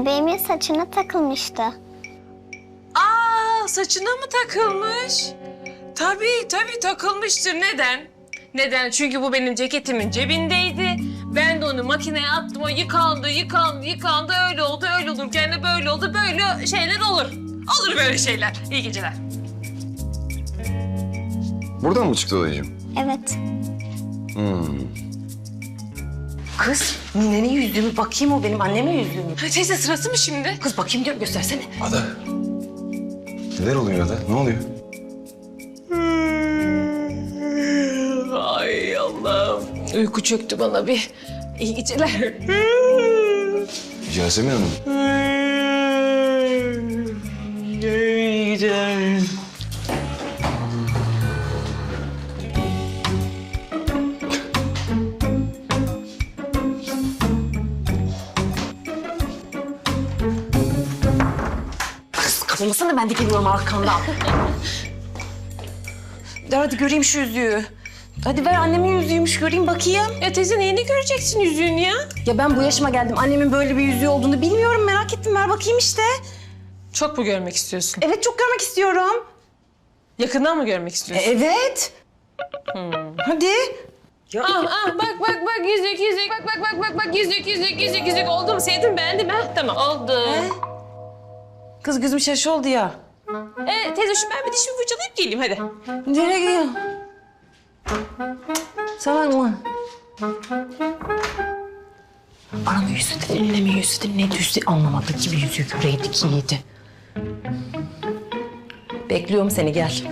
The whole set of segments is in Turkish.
Bebeğimin saçına takılmıştı. Aa saçına mı takılmış? Tabii tabii takılmıştır. Neden? Neden? Çünkü bu benim ceketimin cebindeydi. Ben de onu makineye attım. O yıkandı, yıkandı, yıkandı. Öyle oldu, öyle olurken de böyle oldu. Böyle şeyler olur. Olur böyle şeyler. İyi geceler. Buradan mı çıktı dayıcığım? Evet. Kız ninenin yüzüğü mü? Bakayım o benim annemin yüzüğü mü? Ha, teyze sırası mı şimdi? Kız bakayım diyorum göstersene. Ada. Neler oluyor Ada? Ne oluyor? Ay Allah'ım. Uyku çöktü bana bir. İyi geceler. Yasemin Hanım. İyi geceler. Kafamısın ben de geliyorum arkandan. De hadi göreyim şu yüzüğü. Hadi ver annemin yüzüğüymüş göreyim bakayım. Ya teyze neyini göreceksin yüzüğünü ya? Ya ben bu yaşıma geldim annemin böyle bir yüzüğü olduğunu bilmiyorum merak ettim ver bakayım işte. Çok mu görmek istiyorsun? Evet çok görmek istiyorum. Yakından mı görmek E, istiyorsun? evet. Hadi. Ah, ah, bak bak bak yüzük yüzük bak bak bak bak bak yüzük yüzük yüzük yüzük oldu mu sevdim beğendim ha tamam oldu. He? Kız gözüm şaş oldu ya. Ee, teyze şu ben bir dişimi fırçalayıp geleyim hadi. Nereye gidiyor? Sen mı? Anamın yüzü de, annemin yüzü de ne düzdü anlamadık gibi yüzüğü göreydik iyiydi. Bekliyorum seni gel.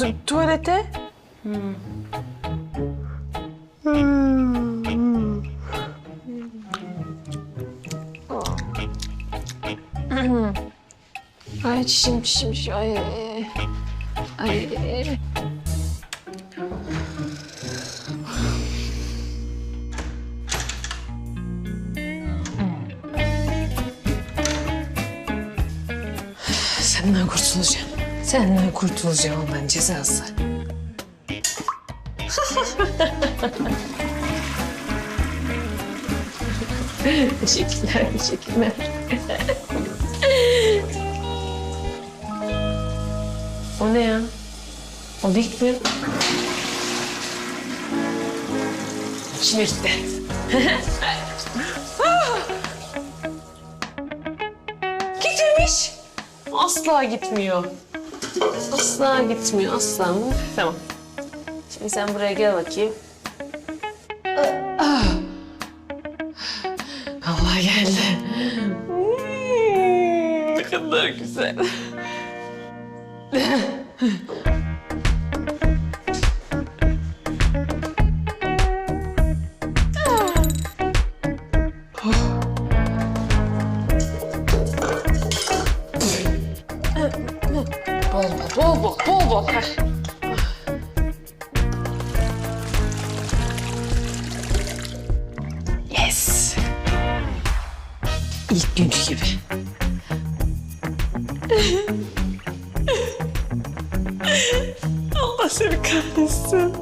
Tu- tuvalete? Ay çişim çişim çişim. Ay. Ay. Kurtulacağım ben cezası. teşekkürler, teşekkürler. o ne ya? O dik mi? Şimdi gitti. Gitmemiş. Asla gitmiyor. Asla gitmiyor, asla mı? Tamam. Şimdi sen buraya gel bakayım. Ah. Allah geldi. Hmm, ne kadar güzel. Allah seni kahretsin.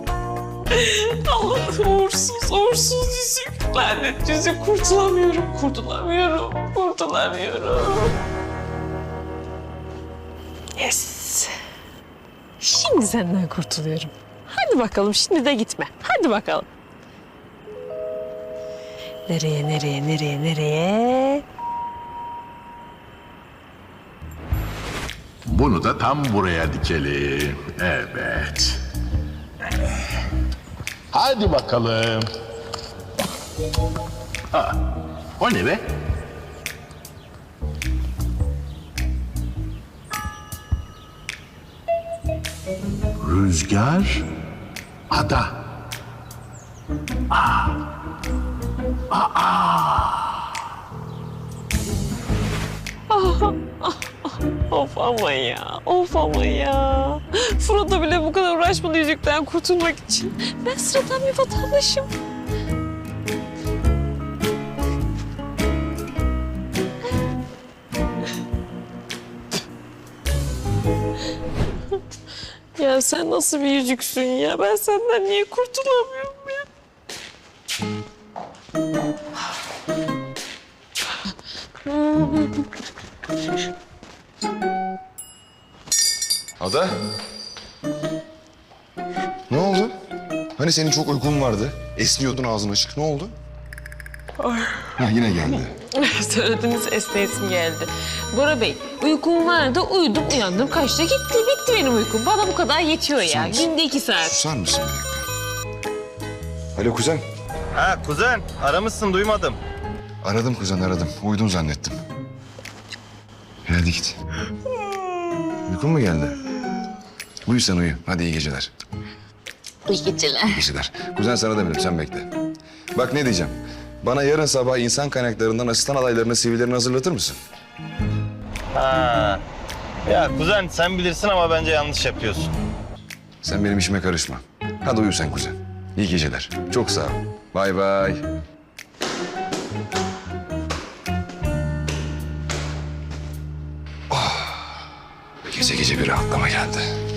Allah uğursuz, uğursuz yüzük. Lanet yüzük. Kurtulamıyorum, kurtulamıyorum, kurtulamıyorum. Yes. Şimdi senden kurtuluyorum. Hadi bakalım şimdi de gitme. Hadi bakalım. Nereye, nereye, nereye, nereye? Bunu da tam buraya dikelim. Evet. Hadi bakalım. Ha, o ne be? Rüzgar, ada. Aa. Aa. Of ama ya, of ama ya. Frodo bile bu kadar uğraşmadı yüzükten kurtulmak için. Ben sıradan bir vatandaşım. Ya sen nasıl bir yüzüksün ya? Ben senden niye kurtulamıyorum ya? Ada? Ne oldu? Hani senin çok uykun vardı. Esniyordun ağzın açık. Ne oldu? Ha yine geldi. Söylediğiniz esneyesim geldi. Bora Bey, uykum vardı, uyudum, uyandım, kaçta gitti, bitti benim uykum. Bana bu kadar yetiyor ya. Sus. Günde iki saat. Susar mısın bir dakika? Alo kuzen. Ha kuzen aramışsın duymadım. Aradım kuzen aradım. Uyudun zannettim. Hadi git. Uykun mu geldi? Uyu sen uyu. Hadi iyi geceler. İyi geceler. İyi geceler. Kuzen sana demiyorum sen bekle. Bak ne diyeceğim. Bana yarın sabah insan kaynaklarından asistan adaylarının CV'lerini hazırlatır mısın? Ha. Ya kuzen sen bilirsin ama bence yanlış yapıyorsun. Sen benim işime karışma. Hadi uyu sen kuzen. İyi geceler. Çok sağ ol. Bay bay. Oh. Gece gece bir rahatlama geldi.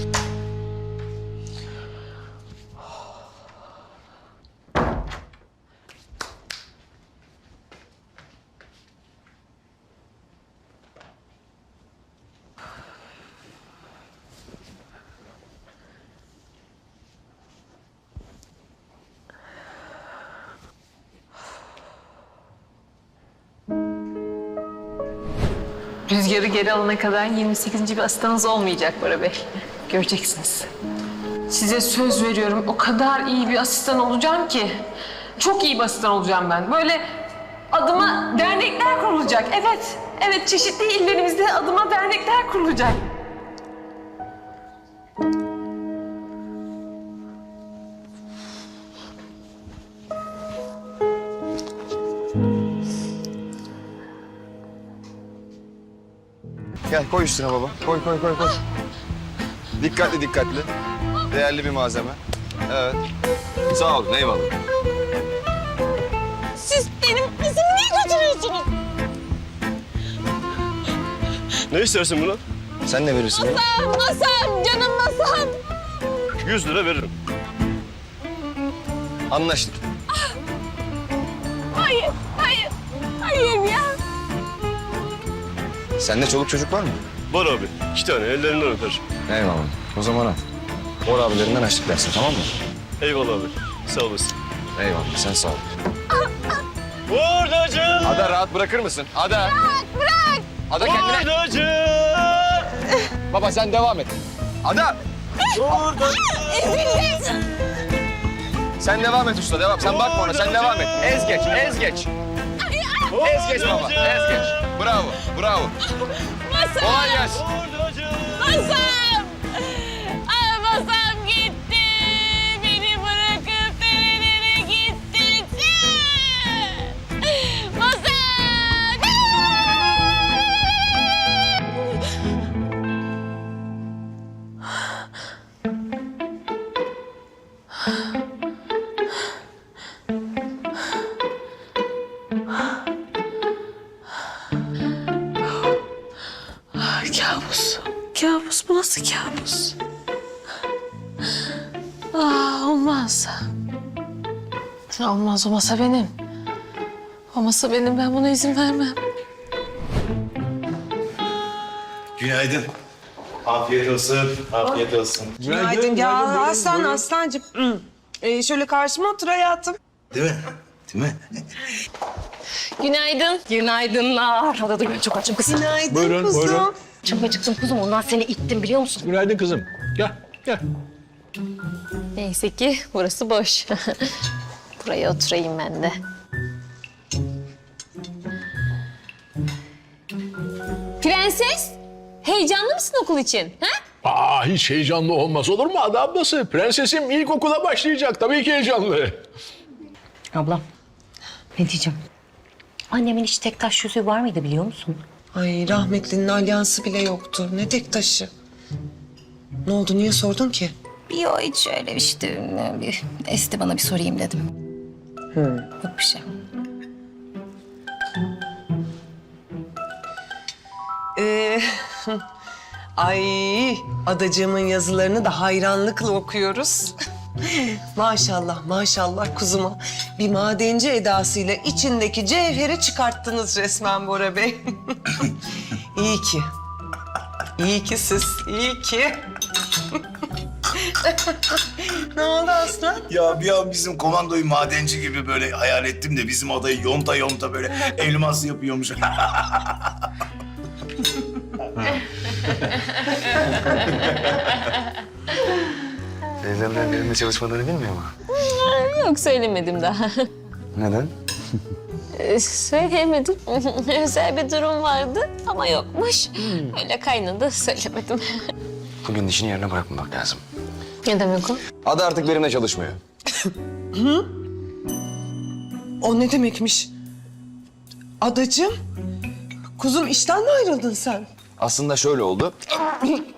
Rüzgarı geri alana kadar 28. bir asistanınız olmayacak Bora Bey. Göreceksiniz. Size söz veriyorum o kadar iyi bir asistan olacağım ki. Çok iyi bir asistan olacağım ben. Böyle adıma dernekler kurulacak. Evet, evet çeşitli illerimizde adıma dernekler kurulacak. Koy üstüne baba. Koy koy koy koy. Dikkatli dikkatli. Değerli bir malzeme. Evet. Sağ olun eyvallah. Siz benim izimi niye götürüyorsunuz? Ne istersin bunu? Sen ne verirsin bana? Masam, canım masam. 100 lira veririm. Anlaştık. Sende çoluk çocuk var mı? Var abi. iki tane ellerinden öper. Eyvallah. O zaman al. Or abilerinden açlık dersin tamam mı? Eyvallah abi. Sağ olasın. Eyvallah sen sağ ol. Buradacı! Ada rahat bırakır mısın? Ada. Bırak bırak. Ada kendine. Buradacı! Baba sen devam et. Ada. Sen devam et usta devam. Sen bakma ona sen devam et. Ez geç ez geç. Ez geç baba ez geç. Bravo bravo. Kolay gelsin. O masa benim. O masa benim. Ben buna izin vermem. Günaydın. Afiyet olsun. Afiyet olsun. Günaydın. Ya aslan aslancığım. Hı. Ee, şöyle karşıma otur hayatım. Değil mi? Değil mi? Günaydın. Günaydınlar. Hadi dur ben çok açım kızım. Günaydın Buyurun, kuzum. buyurun. Çok acıktım kuzum ondan seni ittim biliyor musun? Günaydın kızım. Gel, gel. Neyse ki burası boş. Buraya oturayım ben de. Prenses, heyecanlı mısın okul için? Ha? Aa hiç heyecanlı olmaz olur mu Ada ablası? Prensesim ilkokula başlayacak. Tabii ki heyecanlı. Ablam ne diyeceğim? Annemin hiç tek taş yüzüğü var mıydı biliyor musun? Ay rahmetlinin alyansı bile yoktu. Ne tek taşı. Ne oldu niye sordun ki? Yok hiç öyle işte bir esti bana bir sorayım dedim. Yok bir şey. Ee, ay adacığımın yazılarını da hayranlıkla okuyoruz. maşallah maşallah kuzuma. Bir madenci edasıyla içindeki cevheri çıkarttınız resmen Bora Bey. iyi ki. İyi ki siz, iyi ki. ne oldu aslan? Ya bir an bizim komandoyu madenci gibi böyle hayal ettim de bizim adayı yonta yonta böyle elmas yapıyormuş. Teyzemler benimle çalışmadığını bilmiyor mu? Yok söylemedim daha. Neden? Ee, Söyleyemedim. Özel bir durum vardı ama yokmuş. Öyle kaynadı söylemedim. Bugün işini yerine bırakmamak lazım. Ne demek o? Ada artık benimle çalışmıyor. O ne demekmiş? Adacığım, kuzum işten mi ayrıldın sen? Aslında şöyle oldu.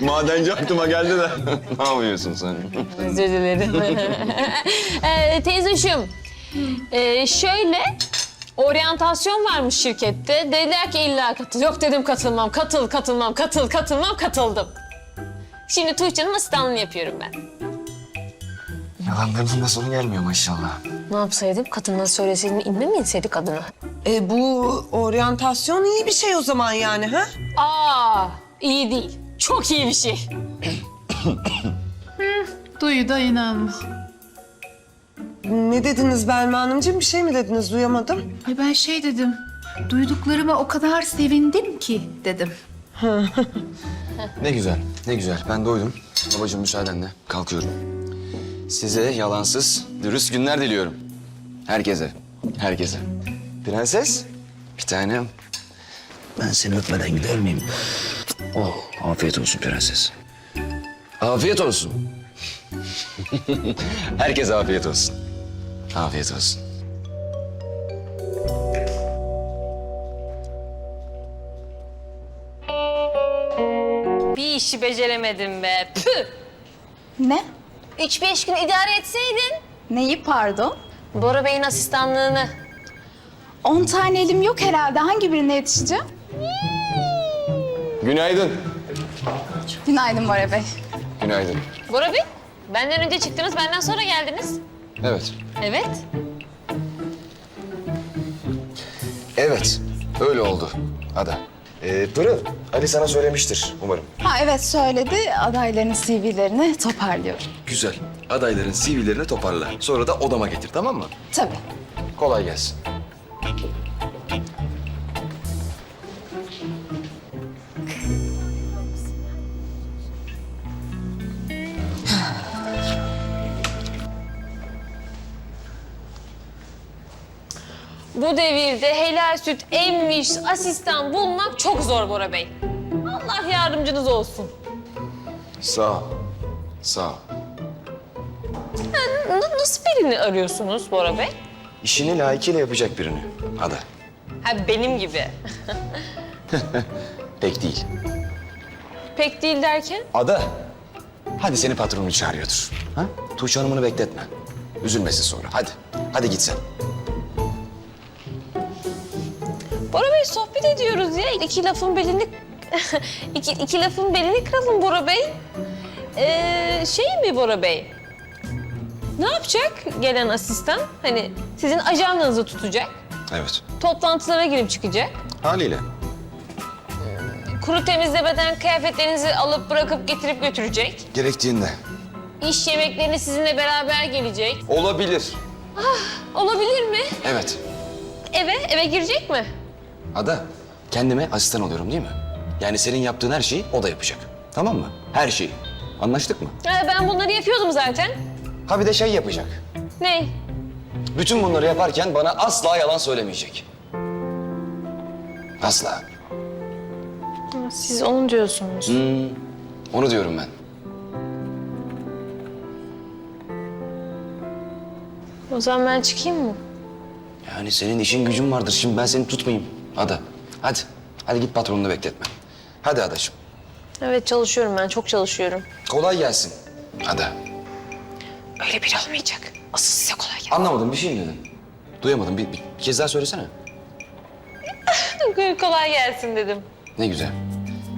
Madenci aklıma geldi de. ne yapıyorsun sen? Özür dilerim. ee, teyzeciğim, ee, şöyle oryantasyon varmış şirkette. Dediler ki illa katıl. Yok dedim katılmam, katıl, katılmam, katıl, katılmam, katıldım. Şimdi Tuğçe'nin asistanlığını yapıyorum ben. Yalanlarının da sonu gelmiyor maşallah. Ne yapsaydım? Kadına söyleseydim inme mi inseydik adına? E bu oryantasyon iyi bir şey o zaman yani ha? Aa, iyi değil. Çok iyi bir şey. Duyu da inanma. Ne dediniz Belma Hanımcığım? Bir şey mi dediniz? Duyamadım. Ay ben şey dedim. Duyduklarıma o kadar sevindim ki dedim. Ne güzel, ne güzel. Ben doydum. Babacığım müsaadenle kalkıyorum. Size yalansız, dürüst günler diliyorum. Herkese, herkese. Prenses, bir tanem. Ben seni öpmeden gider miyim? Oh, afiyet olsun prenses. Afiyet olsun. Herkese afiyet olsun. Afiyet olsun. Bir işi beceremedim be. Püh! Ne? Üç beş gün idare etseydin. Neyi pardon? Bora Bey'in asistanlığını. On tane elim yok herhalde. Hangi birine yetişeceğim? Günaydın. Günaydın Bora Bey. Günaydın. Bora Bey, benden önce çıktınız, benden sonra geldiniz. Evet. Evet. Evet, öyle oldu Ada. Ee, Pırıl, Ali sana söylemiştir umarım. Ha evet söyledi. Adayların CV'lerini toparlıyorum. Güzel. Adayların CV'lerini toparla. Sonra da odama getir, tamam mı? Tabii. Kolay gelsin. Bu devirde helal süt emmiş asistan bulmak çok zor Bora Bey. Allah yardımcınız olsun. Sağ ol. Sağ ol. N- nasıl birini arıyorsunuz Bora Bey? İşini layıkıyla yapacak birini. Ada. Ha benim gibi. Pek değil. Pek değil derken? Ada. Hadi seni patronun çağırıyordur. Ha? Tuğçe Hanım'ını bekletme. Üzülmesin sonra. Hadi. Hadi git sen. Bora Bey sohbet ediyoruz ya. İki lafın belini... iki, iki lafın belini kıralım Bora Bey. Ee, şey mi Bora Bey? Ne yapacak gelen asistan? Hani sizin ajandanızı tutacak. Evet. Toplantılara girip çıkacak. Haliyle. Kuru temizlemeden kıyafetlerinizi alıp bırakıp getirip götürecek. Gerektiğinde. İş yemeklerine sizinle beraber gelecek. Olabilir. Olabilir mi? Evet. Eve, eve girecek mi? Ada, kendime asistan oluyorum değil mi? Yani senin yaptığın her şeyi o da yapacak. Tamam mı? Her şeyi. Anlaştık mı? Ha, ben bunları yapıyordum zaten. Ha bir de şey yapacak. Ne? Bütün bunları yaparken bana asla yalan söylemeyecek. Asla. siz onu diyorsunuz. Hmm, onu diyorum ben. O zaman ben çıkayım mı? Yani senin işin gücün vardır. Şimdi ben seni tutmayayım. Ada. Hadi. Hadi git patronunu bekletme. Hadi adacığım. Evet çalışıyorum ben çok çalışıyorum. Kolay gelsin. Ada. Öyle biri olmayacak. Asıl size kolay gelsin. Anlamadım bir şey mi dedin? Duyamadım. Bir, bir, bir kez daha söylesene. kolay gelsin dedim. Ne güzel.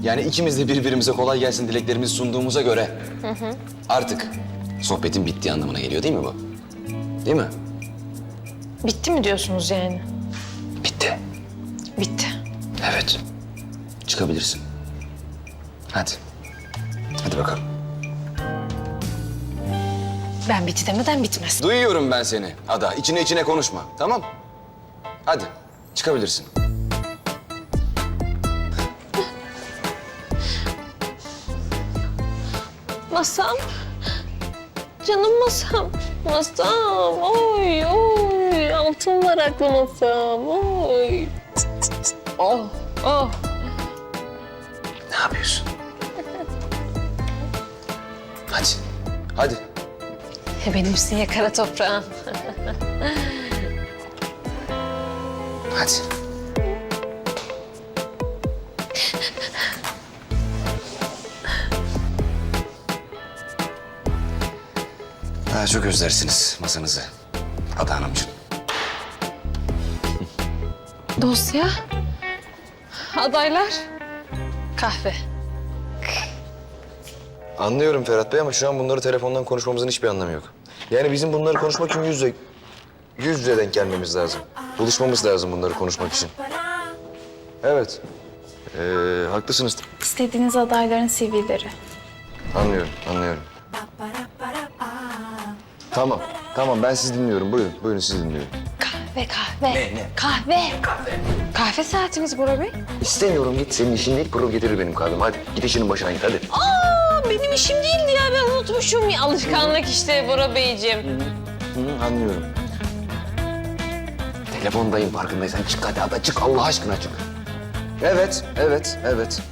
Yani ikimiz de birbirimize kolay gelsin dileklerimizi sunduğumuza göre... ...artık sohbetin bittiği anlamına geliyor değil mi bu? Değil mi? Bitti mi diyorsunuz yani? Bitti. Evet. Çıkabilirsin. Hadi. Hadi bakalım. Ben bitti demeden bitmez. Duyuyorum ben seni Ada. İçine içine konuşma. Tamam? Hadi. Çıkabilirsin. Masam. Canım masam. Masam. Oy oy. Altın varaklı masam. Oy. Oh oh. Ne yapıyorsun? Hadi. Hadi. Benimsin ya kara toprağım. Hadi. Daha çok özlersiniz masanızı. Ada Hanımcığım. Dosya. Adaylar. Kahve. Anlıyorum Ferhat Bey ama şu an bunları telefondan konuşmamızın hiçbir anlamı yok. Yani bizim bunları konuşmak için yüz yüze, yüz yüze denk gelmemiz lazım. Buluşmamız lazım bunları konuşmak için. Evet. Ee, haklısınız. İstediğiniz adayların CV'leri. Anlıyorum, anlıyorum. Tamam, tamam ben sizi dinliyorum. Buyurun, buyurun sizi dinliyorum. Kahve kahve. Kahve. Kahve. Kahve saatiniz Bora Bey. İstemiyorum git. Senin işin değil, kurur getirir benim kahvemi. Hadi git işinin başına git hadi. Aa, benim işim değildi ya ben unutmuşum. Ya, alışkanlık işte Bora Beyciğim. Hı, anlıyorum. Telefondayım farkındaysan. Çık hadi ada çık Allah aşkına çık. Evet, evet, evet.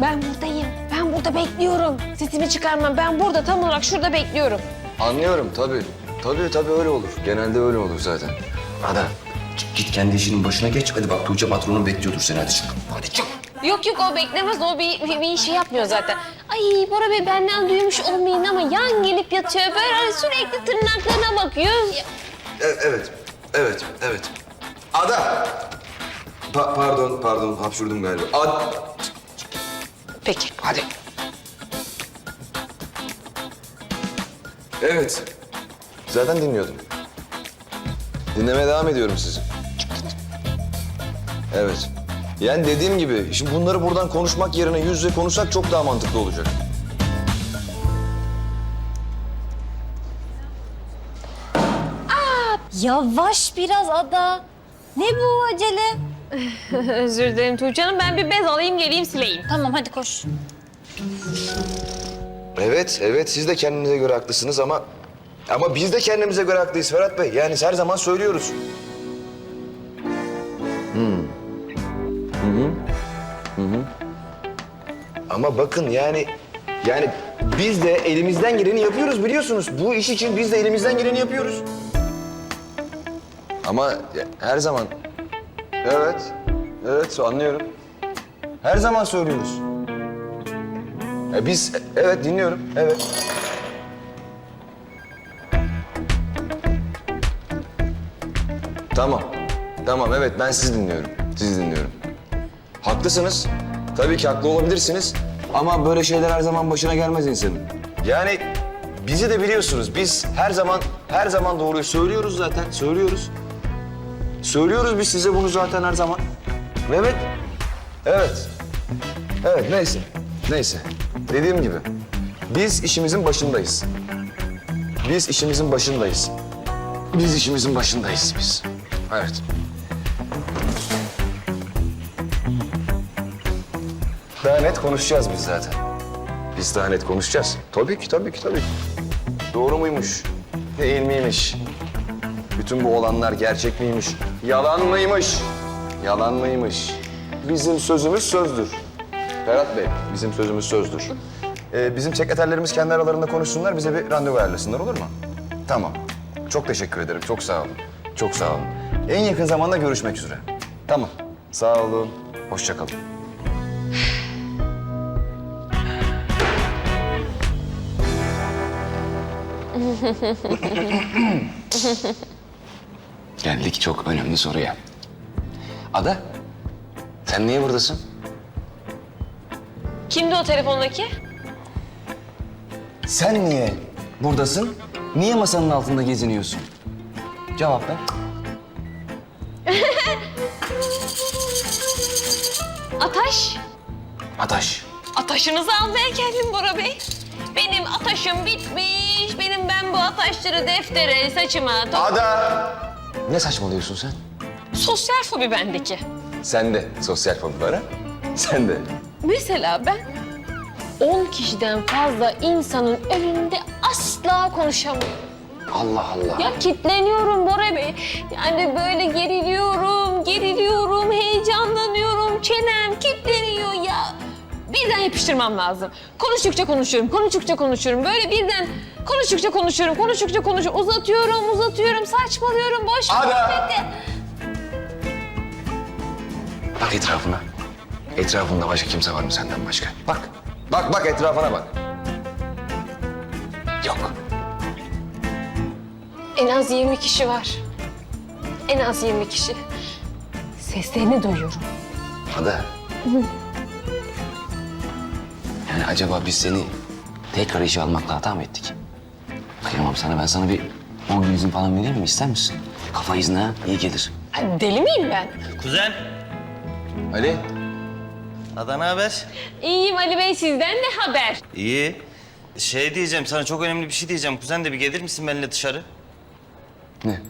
Ben buradayım. Ben burada bekliyorum. Sesimi çıkarmam. Ben burada tam olarak şurada bekliyorum. Anlıyorum tabii. Tabii tabii öyle olur. Genelde öyle olur zaten. Ada çık git kendi işinin başına geç. Hadi bak Tuğçe patronun bekliyordur seni hadi çık. Hadi çık. Yok yok o beklemez. O bir, bir, bir şey yapmıyor zaten. Ay Bora Bey benden duymuş olmayın ama yan gelip yatıyor. Böyle sürekli tırnaklarına bakıyor. E- evet, evet, evet. Ada! Pa- pardon, pardon hapşurdum galiba. Ad... Peki. Hadi. Evet. Zaten dinliyordum. Dinlemeye devam ediyorum sizi. Evet. Yani dediğim gibi şimdi bunları buradan konuşmak yerine yüz yüze konuşsak çok daha mantıklı olacak. Yavaş biraz ada. Ne bu acele? Özür dilerim Tuğçe Hanım. Ben bir bez alayım geleyim sileyim. Tamam hadi koş. Evet, evet siz de kendinize göre haklısınız ama... Ama biz de kendimize göre haklıyız Ferhat Bey. Yani her zaman söylüyoruz. Hmm. Hı hı. Hı hı. Ama bakın yani... Yani biz de elimizden geleni yapıyoruz biliyorsunuz. Bu iş için biz de elimizden geleni yapıyoruz. Ama ya- her zaman... Evet, evet anlıyorum. Her zaman söylüyoruz. E biz, evet dinliyorum, evet. Tamam, tamam evet ben sizi dinliyorum, sizi dinliyorum. Haklısınız, tabii ki haklı olabilirsiniz ama böyle şeyler her zaman başına gelmez insanın. Yani bizi de biliyorsunuz, biz her zaman, her zaman doğruyu söylüyoruz zaten, söylüyoruz. Söylüyoruz biz size bunu zaten her zaman. Evet, evet. Evet neyse. Neyse. Dediğim gibi biz işimizin başındayız. Biz işimizin başındayız. Biz işimizin başındayız biz. Evet. Daha net konuşacağız biz zaten. Biz daha net konuşacağız. Tabii ki, tabii ki, tabii ki. Doğru muymuş? Değil miymiş? Bütün bu olanlar gerçek miymiş? Yalan mıymış? Yalan mıymış? Bizim sözümüz sözdür. Ferhat Bey, bizim sözümüz sözdür. Ee, bizim sekreterlerimiz kendi aralarında konuşsunlar, bize bir randevu ayarlasınlar olur mu? Tamam. Çok teşekkür ederim, çok sağ olun. Çok sağ olun. En yakın zamanda görüşmek üzere. Tamam. Sağ olun. Hoşça kalın. Geldik çok önemli soruya. Ada, sen niye buradasın? Kimdi o telefondaki? Sen niye buradasın? Niye masanın altında geziniyorsun? Cevap ver. Ataşınızı almaya geldim Bora Bey. Benim ataşım bitmiş. Benim ben bu ataşları deftere, saçıma... to- Ada! Ne saçmalıyorsun sen? Sosyal fobi bendeki. Sen de sosyal fobilara. Sen de. Mesela ben 10 kişiden fazla insanın önünde asla konuşamıyorum. Allah Allah. Ya kitleniyorum Bora Bey. Yani böyle geriliyorum, geriliyorum, Birden yapıştırmam lazım. Konuştukça konuşuyorum, konuştukça konuşuyorum. Böyle birden konuştukça konuşuyorum, konuştukça konuşuyorum. Uzatıyorum, uzatıyorum, saçmalıyorum, boş Ada! muhabbeti. Bak etrafına. Etrafında başka kimse var mı senden başka? Bak. Bak bak etrafına bak. Yok. En az 20 kişi var. En az 20 kişi. Seslerini duyuyorum. Ada. Yani acaba biz seni tekrar işe almakla hata mı ettik? Kıyamam sana. Ben sana bir 10 gün izin falan vereyim mi? İster misin? Kafa izni ha. iyi gelir. Ay, Deli miyim ben? Kuzen, Ali. Ada ne haber? İyiyim Ali Bey, sizden ne haber? İyi. Şey diyeceğim, sana çok önemli bir şey diyeceğim. Kuzen de bir gelir misin benimle dışarı? Ne?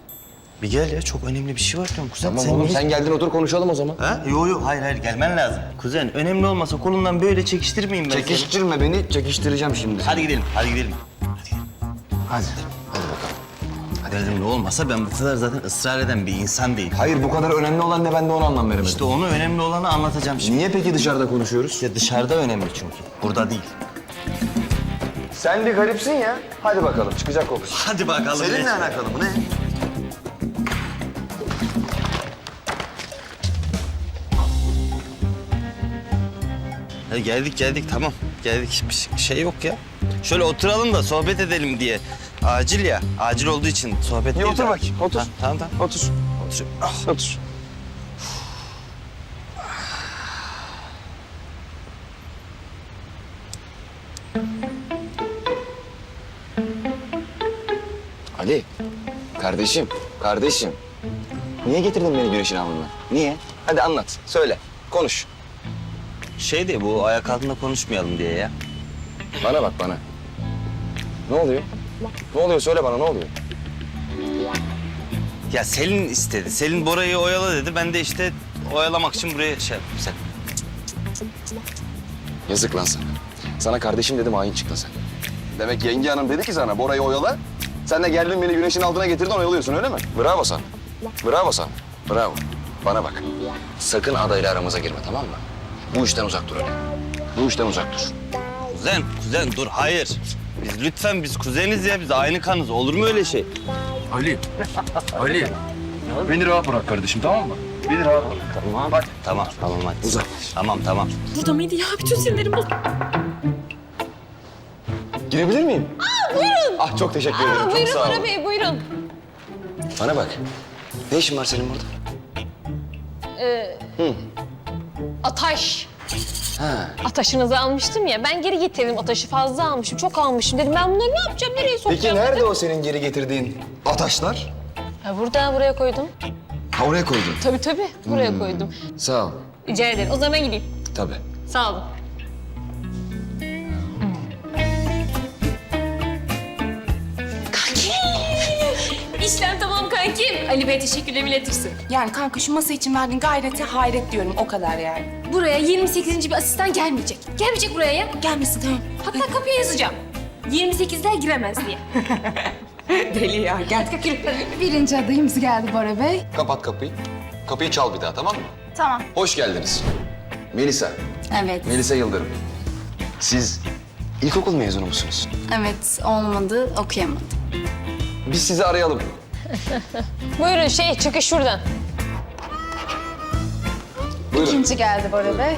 Bir gel ya, çok önemli bir şey var diyorum kuzen. Tamam oğlum niye- sen geldin otur konuşalım o zaman. Ha? Yo yo, hayır hayır gelmen lazım. Kuzen, önemli olmasa kolundan böyle çekiştirmeyeyim ben seni. Çekiştirme beni, çekiştireceğim şimdi. Hadi gidelim, hadi gidelim. Hadi. Önemli olmasa ben bu kadar zaten ısrar eden bir insan değilim. Hayır bu kadar önemli olan ne ben de onu anlam veremedim. İşte onu önemli olanı anlatacağım şimdi. Niye peki dışarıda konuşuyoruz? Ya dışarıda önemli çünkü. Burada değil. Sen bir garipsin ya. Hadi bakalım çıkacak kokusu. Hadi bakalım. Seninle alakalı mı ne? Hadi geldik geldik tamam. Geldik bir şey- şey yok ya. Şöyle oturalım da sohbet edelim diye. Acil ya. Acil olduğu için sohbet değil otur de. bakayım, otur. Ha, tamam tamam. Otur. Otur. Ah. Otur. Ali, kardeşim, kardeşim. Niye getirdin beni güneşin alnına? Niye? Hadi anlat, söyle, konuş. Şey diye bu ayak altında konuşmayalım diye ya. Bana bak bana. Ne oluyor? Ne oluyor söyle bana ne oluyor? Ya Selin istedi. Selin Bora'yı oyala dedi. Ben de işte oyalamak için buraya şey yaptım. Sen. Yazık lan sana. Sana kardeşim dedim hain çıktın sen. Demek yenge hanım dedi ki sana Bora'yı oyala. Sen de geldin beni güneşin altına getirdin oyalıyorsun öyle mi? Bravo sana. Bravo sana. Bravo. Bana bak. Sakın adayla aramıza girme tamam mı? Bu işten uzak dur Ali. Bu işten uzak dur. Kuzen, kuzen dur. Hayır. Biz lütfen biz kuzeniz ya. Biz aynı kanız. Olur mu öyle şey? Ali. Ali. Beni rahat bırak kardeşim tamam mı? Beni rahat bırak. Tamam. Hadi. Tamam, tamam hadi. Uzak. Tamam, tamam. Burada mıydı ya? Bütün sinirlerim bozuldu. Girebilir miyim? Aa buyurun. Ah çok teşekkür ederim. Aa, çok buyurun sağ Bora olun. Bey, buyurun. Bana bak. Ne işin var senin burada? Ataş. Ha. Ataşınızı almıştım ya. Ben geri getirdim ataşı. Fazla almışım, çok almışım. Dedim ben bunları ne yapacağım, nereye sokacağım Peki nerede dedim. o senin geri getirdiğin ataşlar? Ha, burada, buraya koydum. Ha oraya koydun. Tabii tabii, buraya koydum. Sağ ol. Rica ederim. O zaman ben gideyim. Tabii. Sağ olun. İşlem tamam kankim. Ali Bey teşekkürlerimi iletirsin. Yani kanka şu masa için verdiğin gayrete hayret diyorum o kadar yani. Buraya 28. bir asistan gelmeyecek. Gelmeyecek buraya ya. Gelmesin tamam. Hatta kapıya yazacağım. 28'ler giremez diye. Deli ya gel. Birinci adayımız geldi Bora Bey. Kapat kapıyı. Kapıyı çal bir daha tamam mı? Tamam. Hoş geldiniz. Melisa, Evet. Melisa Yıldırım. Siz ilkokul mezunu musunuz? Evet olmadı okuyamadım. Biz sizi arayalım. Buyurun şey çıkış şuradan. Buyurun. İkinci geldi Bora Bey.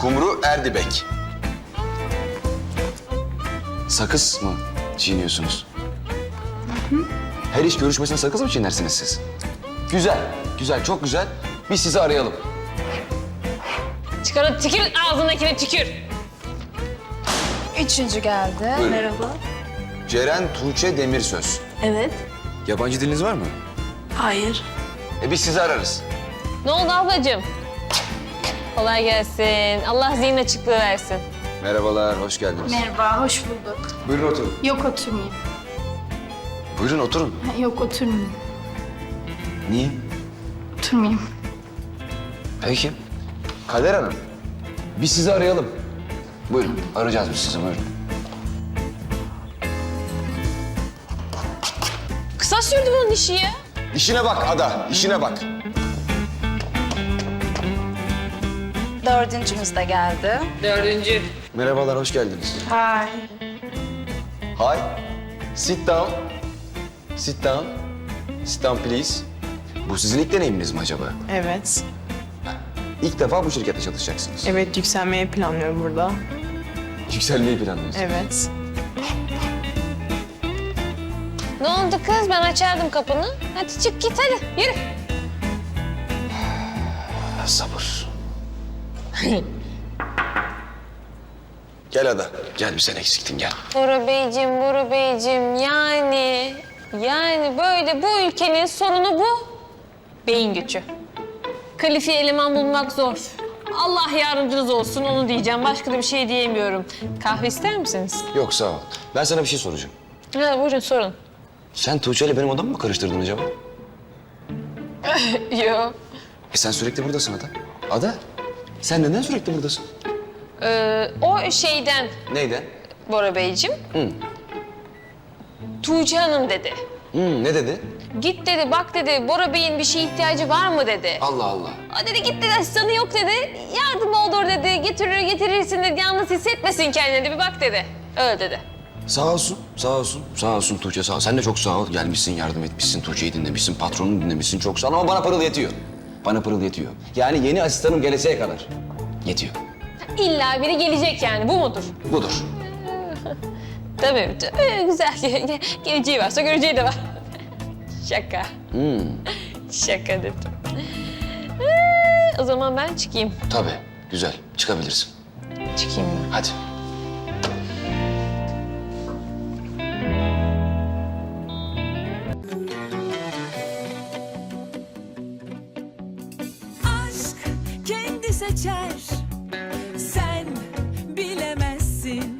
Kumru Erdibek. Sakız mı çiğniyorsunuz? Her iş görüşmesine sakız mı çiğnersiniz siz? Güzel, güzel, çok güzel. Biz sizi arayalım. Çıkar tükür ağzındakine tükür. Üçüncü geldi. Buyurun. Merhaba. Ceren Tuğçe Demirsöz. Evet. Yabancı diliniz var mı? Hayır. E biz sizi ararız. Ne oldu ablacığım? Kolay gelsin. Allah zihin açıklığı versin. Merhabalar, hoş geldiniz. Merhaba, hoş bulduk. Buyurun oturun. Yok oturmayayım. Buyurun oturun. Yok oturmayayım. Niye? Oturmayayım. Peki. Kader Hanım, biz sizi arayalım. Buyurun, arayacağız biz sizi, buyurun. Kısa sürdü bunun işi ya. İşine bak Ada, işine bak. Dördüncümüz de geldi. Dördüncü. Merhabalar, hoş geldiniz. Hi. Hi. Sit down. Sit down. Sit down please. Bu sizin ilk deneyiminiz mi acaba? Evet. İlk defa bu şirkette çalışacaksınız. Evet yükselmeyi planlıyorum burada. Yükselmeyi planlıyorsunuz. Evet. Ne oldu kız? Ben açardım kapını. Hadi çık git hadi yürü. Sabır. gel Ada, gel bir sen eksiktin gel. Bora Beyciğim, Bora Beyciğim yani... Yani böyle bu ülkenin sorunu bu. Beyin gücü. Kalifiye eleman bulmak zor. Allah yardımcınız olsun onu diyeceğim. Başka da bir şey diyemiyorum. Kahve ister misiniz? Yok sağ ol. Ben sana bir şey soracağım. Ha, buyurun sorun. Sen Tuğçe ile benim odamı mı karıştırdın acaba? Yok. E sen sürekli buradasın Ada. Ada, sen neden sürekli buradasın? Ee, o şeyden Neyden? Bora Beyciğim. Hı. Tuğçe Hanım dedi. Hı, ne dedi? Git dedi bak dedi Bora Bey'in bir şeye ihtiyacı var mı dedi. Allah Allah. Aa, dedi git dedi asistanı yok dedi. Yardım olur dedi. Getirir getirirsin dedi. Yalnız hissetmesin kendini dedi. Bir bak dedi. Öyle dedi. Sağ olsun, sağ olsun. Sağ olsun Tuğçe sağ ol. Sen de çok sağ ol. Gelmişsin, yardım etmişsin, Tuğçe'yi dinlemişsin, patronunu dinlemişsin. Çok sağ ol ama bana pırıl yetiyor. Bana pırıl yetiyor. Yani yeni asistanım geleseye kadar. Yetiyor. İlla biri gelecek yani. Bu mudur? Budur. Tabii. tabii, Güzel. Ge- ge- Geleceği varsa göreceği de var. Şaka. Şaka dedim. Ee, o zaman ben çıkayım. Tabii, güzel. Çıkabilirsin. Çıkayım ben. Hadi. przecież